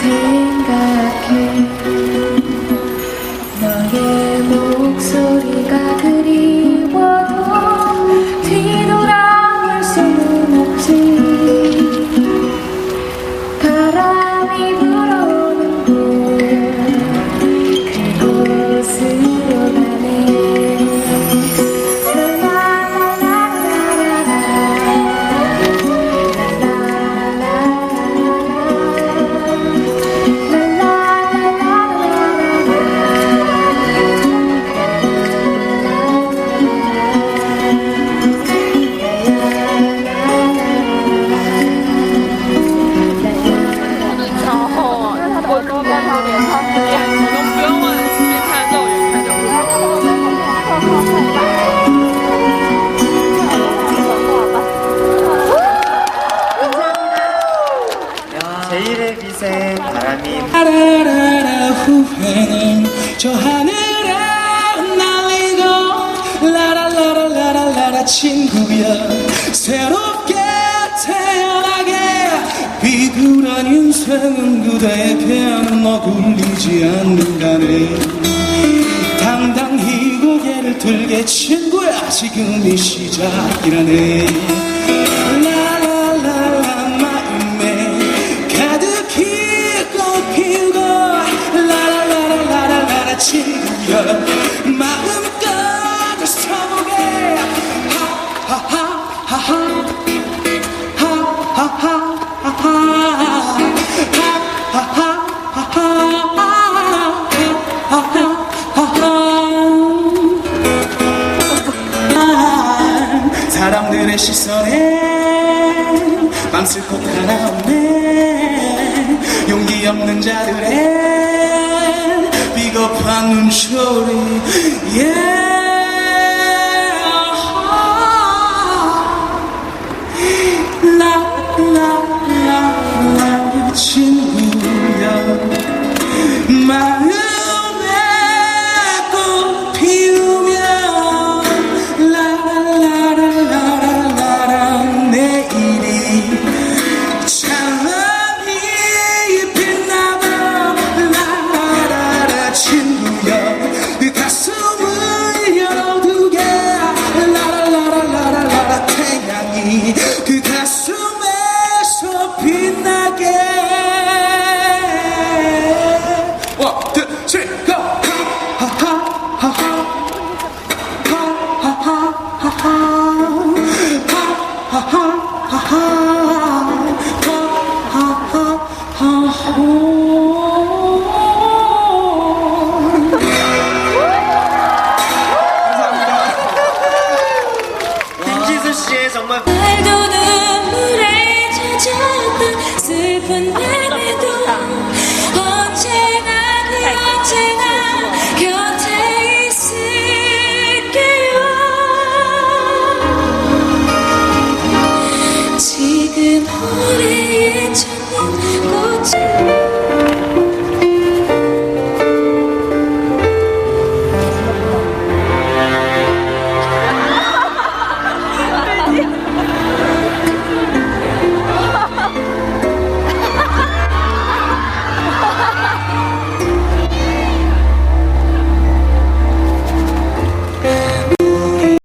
생각해 제일의 빛에 바람이 라라라 후회는 저 하늘에 날리고 라라라라라라라 친구야 새롭게 태어나게 비굴한 인생은 그대의 배는 어굴리지 않는다네 당당히 들게 친구야. 지금이 시작이라네 사람들의 시선에 맘쓸 곳 하나 없네 용기 없는 자들의 비겁한 눈초리 yeah. open